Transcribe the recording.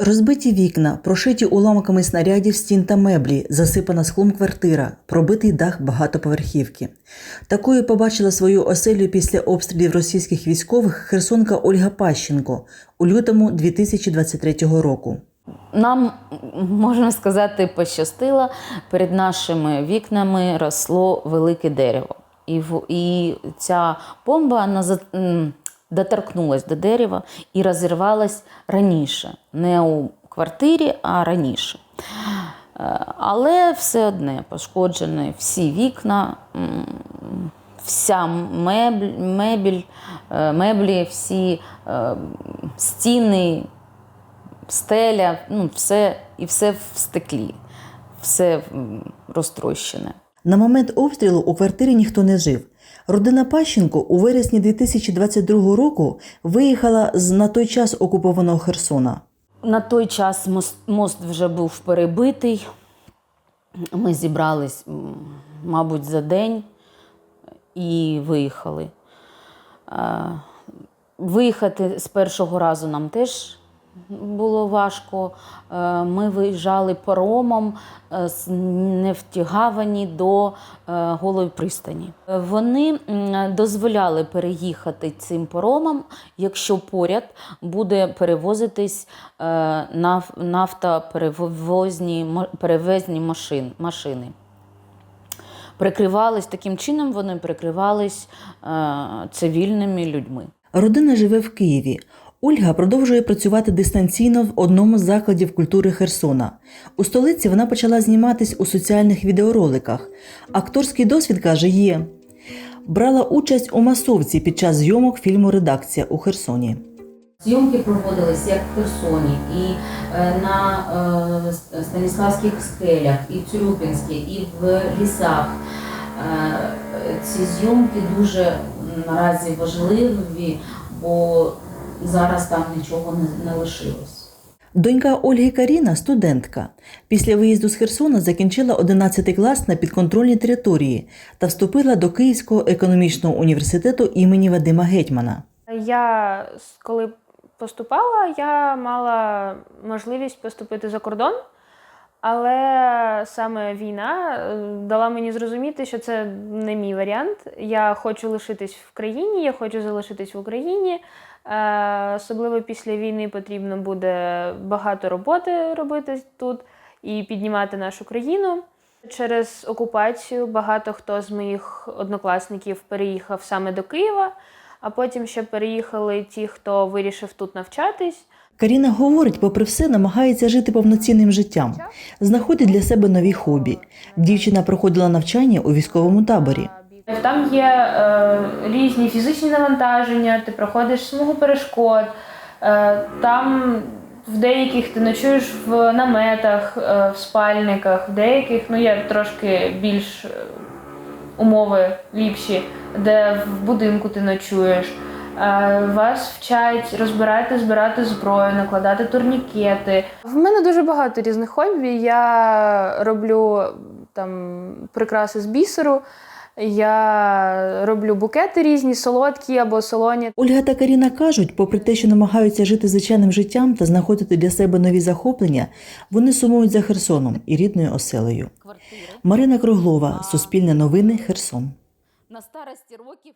Розбиті вікна, прошиті уламками снарядів стін та меблі, засипана склом квартира, пробитий дах багатоповерхівки. Такою побачила свою оселю після обстрілів російських військових херсонка Ольга Пащенко у лютому 2023 року. Нам, можна сказати, пощастило. Перед нашими вікнами росло велике дерево. І, і ця бомба м, доторкнулась до дерева і розірвалась раніше. Не у квартирі, а раніше. Е, Але все одне пошкоджені всі вікна, вся мебль, мебель, е, меблі, всі е, стіни, стеля, ну, все, і все в стеклі, все розтрощене. На момент обстрілу у квартирі ніхто не жив. Родина Пащенко у вересні 2022 року виїхала з на той час окупованого Херсона. На той час мост, мост вже був перебитий. Ми зібрались, мабуть, за день і виїхали. Виїхати з першого разу нам теж було важко. Е, Ми виїжджали паромом е, з Нефтігавані до е, Голої пристані. Вони дозволяли переїхати цим паромом, якщо поряд буде перевозитись е, наф- нафтоперевозні перевезні машини. Прикривались таким чином, вони прикривались цивільними людьми. Родина живе в Києві. Ольга продовжує працювати дистанційно в одному з закладів культури Херсона. У столиці вона почала зніматись у соціальних відеороликах. Акторський досвід каже, є. Брала участь у масовці під час зйомок фільму Редакція у Херсоні. Зйомки проводились як в Херсоні, і е, на е, Станіславських скелях, і в Цюрюпінській, і в лісах. Е, Ці зйомки дуже наразі важливі, бо зараз там нічого не, не лишилось. Донька Ольги Каріна студентка. Після виїзду з Херсона закінчила 11 клас на підконтрольній території та вступила до Київського економічного університету імені Вадима Гетьмана. Я коли поступала, я мала можливість поступити за кордон, але саме війна е, дала мені зрозуміти, що це не мій варіант. Я хочу лишитись в країні, я хочу залишитись в Україні. Е, Особливо після війни потрібно буде багато роботи робити тут і піднімати нашу країну. Через окупацію багато хто з моїх однокласників переїхав саме до Києва, а потім ще переїхали ті, хто вирішив тут навчатись. Каріна говорить, попри все, намагається жити повноцінним життям, знаходить для себе нові хобі. Дівчина проходила навчання у військовому таборі. Там є е, різні фізичні навантаження, ти проходиш смугу перешкод. Е, там в деяких ти ночуєш в наметах, е, в спальниках, в деяких ну, є трошки більш е, умови ліпші, де в будинку ти ночуєш. Е, Вас вчать розбирати, збирати зброю, накладати турнікети. В мене дуже багато різних хобі. Я роблю там прикраси з бісеру. Я роблю букети різні, солодкі або солоні. Ольга та Каріна кажуть, попри те, що намагаються жити звичайним життям та знаходити для себе нові захоплення, вони сумують за Херсоном і рідною оселею. Квартири Марина Круглова, Суспільне новини, Херсон. на старості років